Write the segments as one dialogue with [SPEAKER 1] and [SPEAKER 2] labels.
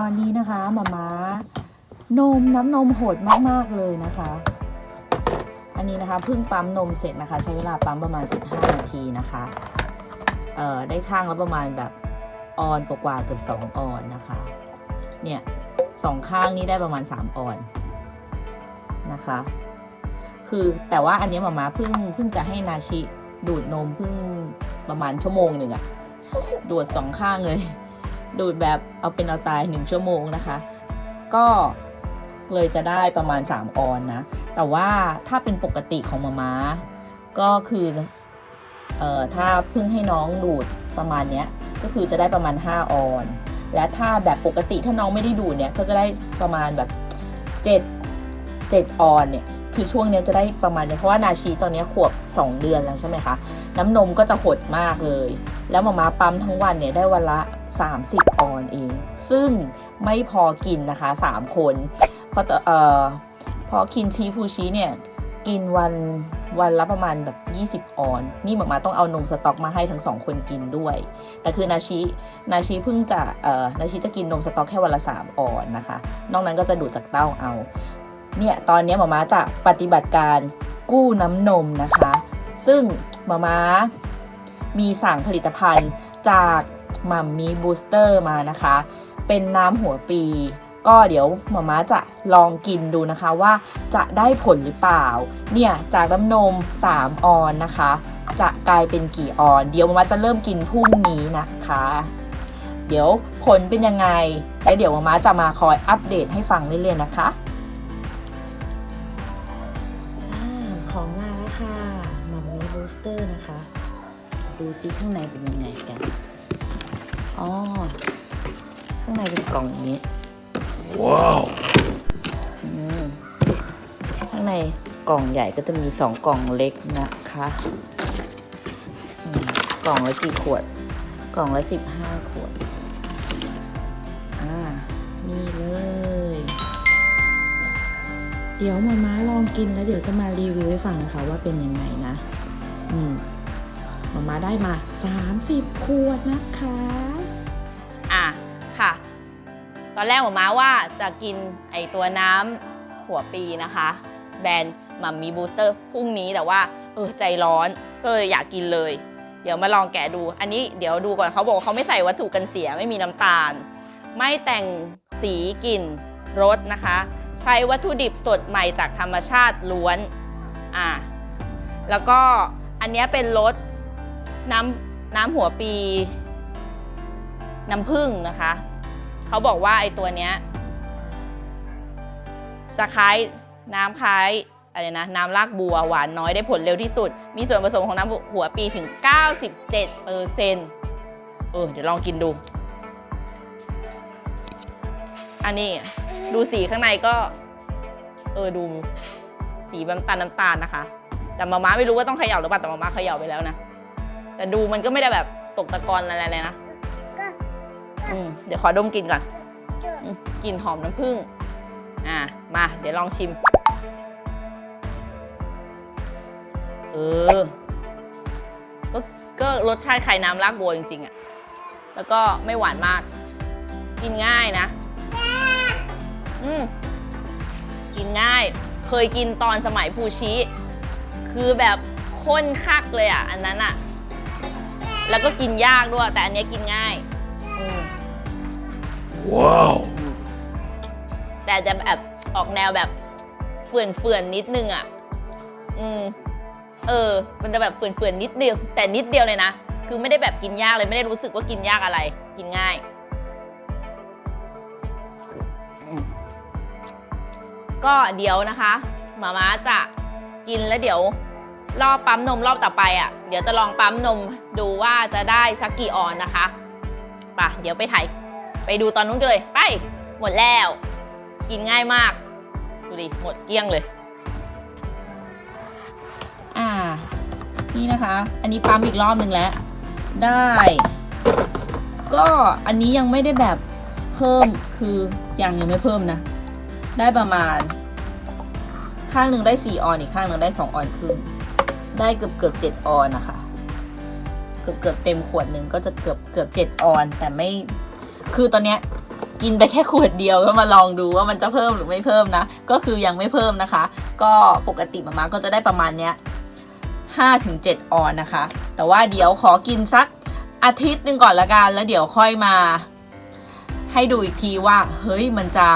[SPEAKER 1] ตอนนี้นะคะหมาม้านมน้ำนมโหดมากๆเลยนะคะ อันนี้นะคะเพิ่งปั๊มนมเสร็จนะคะ ใช้เวลาปั๊มประมาณ 15 นาทีนะคะเอ่อได้ข้างแล้วประมาณแบบออนกว่าเกือบ2ออนนะคะ เนี่ยสองข้างนี้ได้ประมาณ 3 ออนนะคะ คือแต่ว่าอันนี้หมามาเพิ่งเพิ่งจะให้นาชิดูดนมเพิ่งประมาณชั่วโมงหนึ่งอะดูดสองข้างเลย ดูดแบบเอาเป็นเอาตายหนึ่งชั่วโมงนะคะ ก็เลยจะได้ประมาณ 3 ออนนะ แต่ว่าถ้าเป็นปกติของมาม้า ก็คือเอ่อถ้าเพิ่งให้น้องดูดประมาณเนี้ยก็คือจะได้ประมาณ 5 ออน และถ้าแบบปกติถ้าน้องไม่ได้ดูดเนี่ยก็จะได้ประมาณแบบ 7 7 ออนเนี่ยคือช่วงเนี้ยจะได้ประมาณเนี้ยเพราะว่านาชีตอนเนี้ยขวบ 2 เดือนแล้วใช่ไหมคะ น้ำนมก็จะหดมากเลย แล้วมามาปั๊มทั้งวันเนี่ยได้วันละ 30 ออนเอง ซึ่งไม่พอกินนะคะ 3 คนเพราะต่อเอ่อพอคินชีฟูชิเนี่ย กินวันวันละประมาณแบบ 20 ออน นี่หมามาต้องเอานมสต๊อกมาให้ทั้งสองคนกินด้วย แต่คือนาชินาชิเพิ่งจะเอ่อนาชิจะกินนมสต๊อกแค่วันละ 3 ออนนะคะ นอกนั้นก็จะดูดจากเต้าเอา เนี่ยตอนนี้หมามาจะปฏิบัติการกู้น้ำนมนะคะ ซึ่งหมามามีสั่งผลิตภัณฑ์จาก มัมมี่บูสเตอร์มานะคะ เป็นน้ำหัวปี ก็เดี๋ยวหมามาจะลองกินดูนะคะว่าจะได้ผลหรือเปล่า เนี่ยจากน้ำนม 3 ออนนะคะ จะกลายเป็นกี่ออน เดี๋ยวหมามาจะเริ่มกินพรุ่งนี้นะคะ เดี๋ยวผลเป็นยังไง แล้วเดี๋ยวหมามาจะมาคอยอัปเดตให้ฟังเรื่อยๆนะคะของมาแล้วค่ะมัมมี่บูสเตอร์นะคะ ดูซิข้างในเป็นยังไงกัน อ๋อ ข้างในเป็นกล่องอย่างนี้
[SPEAKER 2] Wow.
[SPEAKER 1] อืมข้างในกล่องใหญ่ก็จะมีสองกล่องเล็กนะคะอืมกล่องละกี่ขวด กล่องละสิบห้าขวด อ่า นี่เลย เดี๋ยวมาม้าลองกินแล้วเดี๋ยวจะมารีวิวให้ฟังนะคะว่าเป็นยังไงนะ อืมมาม้าได้มา30ขวดนะคะอะค่ะ ตอนแรกหมอม้าว่าจะกินไอตัวน้ำหัวปีนะคะ แบรนด์มัมมี่บูสเตอร์พรุ่งนี้แต่ว่า เออใจร้อนก็เลยอยากกินเลย เดี๋ยวมาลองแกะดู อันนี้เดี๋ยวดูก่อนเขาบอกเขาไม่ใส่วัตถุกันเสียไม่มีน้ำตาล ไม่แต่งสีกลิ่นรสนะคะ ใช้วัตถุดิบสดใหม่จากธรรมชาติล้วนอะแล้วก็อันนี้เป็นรสน้ำน้ำหัวปี น้ำผึ้งนะคะ เขาบอกว่าไอตัวเนี้ยจะคล้ายน้ำคล้ายอะไรนะน้ำรากบัวหวานน้อยได้ผลเร็วที่สุด มีส่วนผสมของน้ำหัวปีถึง 97เปอร์เซ็นเออเดี๋ยวลองกินดู อันนี้ดูสีข้างในก็ เออดูสีน้ำตาลน้ำตาลนะคะ แต่มาม่าไม่รู้ว่าต้องเขย่าหรือเปล่าแต่มาม่าเขย่าไปแล้วนะ แต่ดูมันก็ไม่ได้แบบตกตะกอนอะไรเลยนะ อืมเดี๋ยวขอดมกลิ่นก่อนอืมกลิ่นหอมน้ำผึ้งอะมา เดี๋ยวลองชิม เออ ก็ก็รสชาติไข่น้ำรากบัวจริง ๆอะแล้วก็ไม่หวานมาก กินง่ายนะ อืมกินง่าย เคยกินตอนสมัยภูชิ คือแบบข้นคักเลยอะ อันนั้นอะ แล้วก็กินยากด้วย แต่อันเนี้ยกินง่าย
[SPEAKER 2] Wow.
[SPEAKER 1] แต่จะแบบออกแนวแบบเฟื่อนเฟื่อนนิดนึงอะ อืม เออ มันจะแบบเฟื่อนเฟื่อนนิดเดียวแต่นิดเดียวเลยนะ คือไม่ได้แบบกินยากเลยไม่ได้รู้สึกว่ากินยากอะไร กินง่าย ก็เดี๋ยวนะคะหมาม้าจะกินแล้วเดี๋ยวรอบปั๊มนมรอบต่อไปอะ เดี๋ยวจะลองปั๊มนมดูว่าจะได้สักกี่ออนนะคะป่ะเดี๋ยวไปถ่าย ไปดูตอนนู้นกันเลย ไป หมดแล้ว กินง่ายมาก ดูดิ หมดเกลี้ยงเลย อ่า นี่นะคะ อันนี้ปั๊มอีกรอบหนึ่งแล้ว ได้ ก็อันนี้ยังไม่ได้แบบเพิ่มคือยังยังไม่เพิ่มนะ ได้ประมาณ ข้างหนึ่งได้ 4 ออนอีกข้างหนึ่งได้ 2 ออนครึ่งได้เกือบเกือบ7ออนนะคะ เกือบเกือบเต็มขวดหนึ่งก็จะเกือบเกือบ7ออน แต่ไม่ คือตอนเนี้ย
[SPEAKER 3] กินไปแค่ขวดเดียวก็มาลองดูว่ามันจะเพิ่มหรือไม่เพิ่มนะ ก็คือยังไม่เพิ่มนะคะ ก็ปกติมามาก็จะได้ประมาณเนี้ย5ถึง7ออนนะคะ แต่ว่าเดี๋ยวขอกินสักอาทิตย์หนึ่งก่อนละกัน แล้วเดี๋ยวค่อยมา ให้ดูอีกทีว่า เฮ้ยมันจะ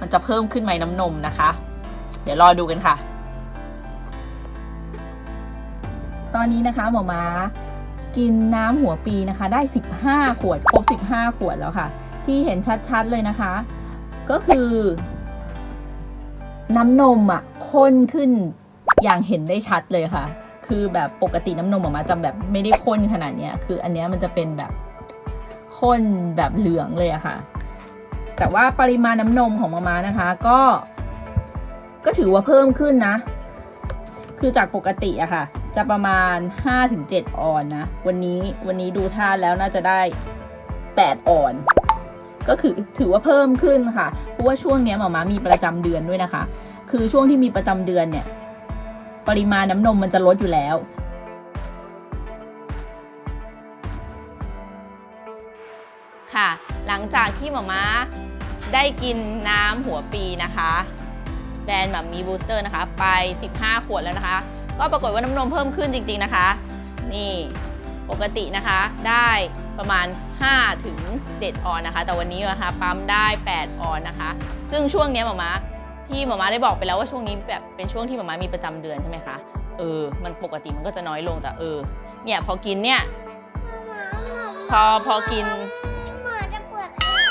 [SPEAKER 3] มันจะเพิ่มขึ้นไหมน้ำนมนะคะ เดี๋ยวรอดูกันค่ะ ตอนนี้นะคะหมอม้า กินน้ำหัวปีนะคะ ได้ 15 ขวด ครบ 15 ขวดแล้วค่ะ ที่เห็นชัดๆเลยนะคะ ก็คือ น้ำนมอะข้นขึ้นอย่างเห็นได้ชัดเลยค่ะ คือแบบปกติน้ำนมออกมาจะแบบไม่ได้ข้นขนาดเนี้ยคืออันเนี้ยมันจะเป็นแบบข้นแบบเหลืองเลยอะค่ะ แต่ว่าปริมาณน้ำนมของมามานะคะ ก็ ก็ถือว่าเพิ่มขึ้นนะ คือจากปกติอะค่ะ จะประมาณ 5-7 ออนนะ วันนี้วันนี้ดูท่าแล้วน่าจะได้ 8 ออน ก็คือถือว่าเพิ่มขึ้นค่ะ เพราะว่าช่วงนี้หมอมามีประจำเดือนด้วยนะคะ คือช่วงที่มีประจำเดือนเนี่ย ปริมาณน้ำนมมันจะลดอยู่แล้ว
[SPEAKER 1] ค่ะ หลังจากที่หมอม้าได้กินน้ำหัวปีนะคะ แบรนด์แบบมีบูสเตอร์นะคะ ไป 15 ขวดแล้วนะคะ ก็ปรากฏว่าน้ำนมเพิ่มขึ้นจริง ๆนะคะ นี่ปกตินะคะได้ประมาณ 5 ถึง 7 ออนนะคะ แต่วันนี้นะคะปั๊มได้ 8 ออนนะคะ ซึ่งช่วงเนี้ยหมอม้าที่หมอม้าได้บอกไปแล้วว่าช่วงนี้แบบเป็นช่วงที่หมอม้ามีประจำเดือนใช่ไหมคะเออมันปกติมันก็จะน้อยลงแต่เออเนี่ยพอกินเนี่ยพอพอกิน
[SPEAKER 4] หมอจะปวด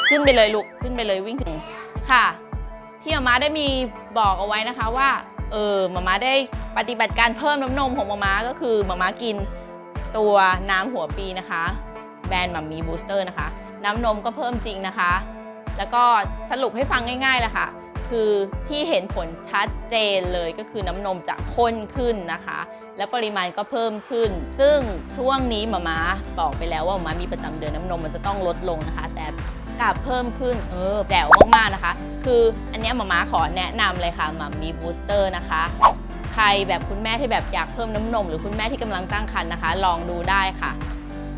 [SPEAKER 1] ขึ้นไปเลยลูกขึ้นไปเลยวิ่งถึงค่ะ ที่มาม่าได้มีบอกเอาไว้นะคะว่า เออมาม่าได้ปฏิบัติการเพิ่มน้ำนมของมาม่าก็คือมาม่ากินตัวน้ำหัวปีนะคะ แบรนด์มัมมีบูสเตอร์นะคะ น้ำนมก็เพิ่มจริงนะคะ แล้วก็สรุปให้ฟังง่ายๆเลยค่ะ คือที่เห็นผลชัดเจนเลยก็คือน้ำนมจะข้นขึ้นนะคะ และปริมาณก็เพิ่มขึ้น ซึ่งช่วงนี้มาม่าบอกไปแล้วว่ามาม่ามีประจำเดือนน้ำนมมันจะต้องลดลงนะคะ กลับเพิ่มขึ้น เออแจ๋วมากๆนะคะ คืออันนี้ยมาม่าขอแนะนำเลยค่ะมัมมีบูสเตอร์นะคะใครแบบคุณแม่ที่แบบอยากเพิ่มน้ำนม หรือคุณแม่ที่กำลังตั้งครรภ์นะคะ ลองดูได้ค่ะ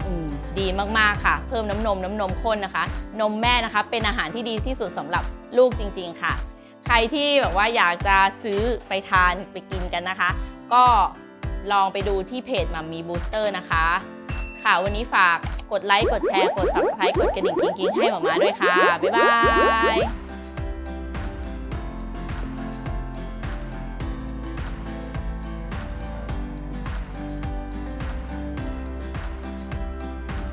[SPEAKER 1] อืมดีมากๆค่ะ เพิ่มน้ำนมน้ำนมข้นนะคะ นมแม่นะคะ เป็นอาหารที่ดีที่สุดสำหรับลูกจริง ๆ ค่ะ ใครที่แบบว่าอยากจะซื้อไปทานไปกินกันนะคะ ก็ลองไปดูที่เพจมัมมีบูสเตอร์นะคะ ค่ะ วันนี้ฝากกดไลค์ กดแชร์ กด subscribe กดกระดิ่งกิ๊งๆ ให้หมามาด้วยค่ะ บ๊ายบาย